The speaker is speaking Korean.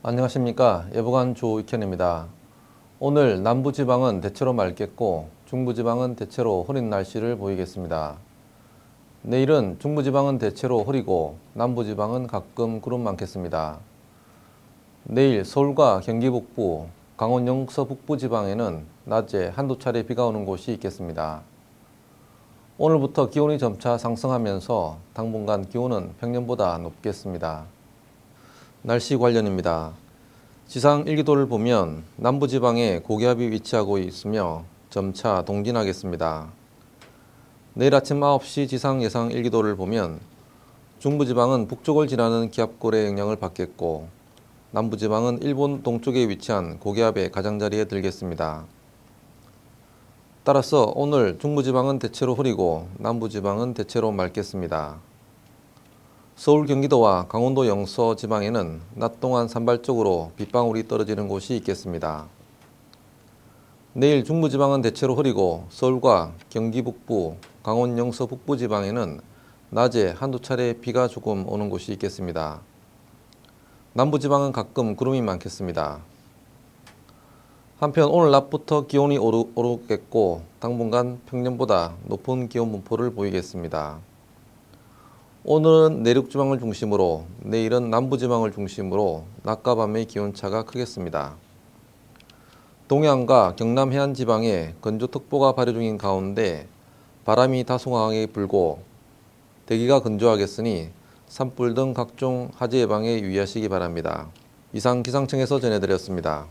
안녕하십니까 예보관 조익현입니다. 오늘 남부지방은 대체로 맑겠고 중부지방은 대체로 흐린 날씨를 보이겠습니다. 내일은 중부지방은 대체로 흐리고 남부지방은 가끔 구름 많겠습니다. 내일 서울과 경기 북부, 강원 영서 북부 지방에는 낮에 한두 차례 비가 오는 곳이 있겠습니다. 오늘부터 기온이 점차 상승하면서 당분간 기온은 평년보다 높겠습니다. 날씨 관련입니다. 지상 일기도를 보면 남부지방에 고기압이 위치하고 있으며 점차 동진하겠습니다. 내일 아침 9시 지상 예상 일기도를 보면 중부지방은 북쪽을 지나는 기압골의 영향을 받겠고 남부지방은 일본 동쪽에 위치한 고기압의 가장자리에 들겠습니다. 따라서 오늘 중부지방은 대체로 흐리고 남부지방은 대체로 맑겠습니다. 서울 경기도와 강원도 영서 지방에는 낮 동안 산발적으로 빗방울이 떨어지는 곳이 있겠습니다. 내일 중부지방은 대체로 흐리고 서울과 경기 북부, 강원 영서 북부 지방에는 낮에 한두 차례 비가 조금 오는 곳이 있겠습니다. 남부지방은 가끔 구름이 많겠습니다. 한편 오늘 낮부터 기온이 오르, 오르겠고 당분간 평년보다 높은 기온 분포를 보이겠습니다. 오늘은 내륙지방을 중심으로 내일은 남부지방을 중심으로 낮과 밤의 기온차가 크겠습니다. 동해안과 경남 해안 지방에 건조특보가 발효 중인 가운데 바람이 다소 강하게 불고 대기가 건조하겠으니 산불 등 각종 화재 예방에 유의하시기 바랍니다. 이상 기상청에서 전해드렸습니다.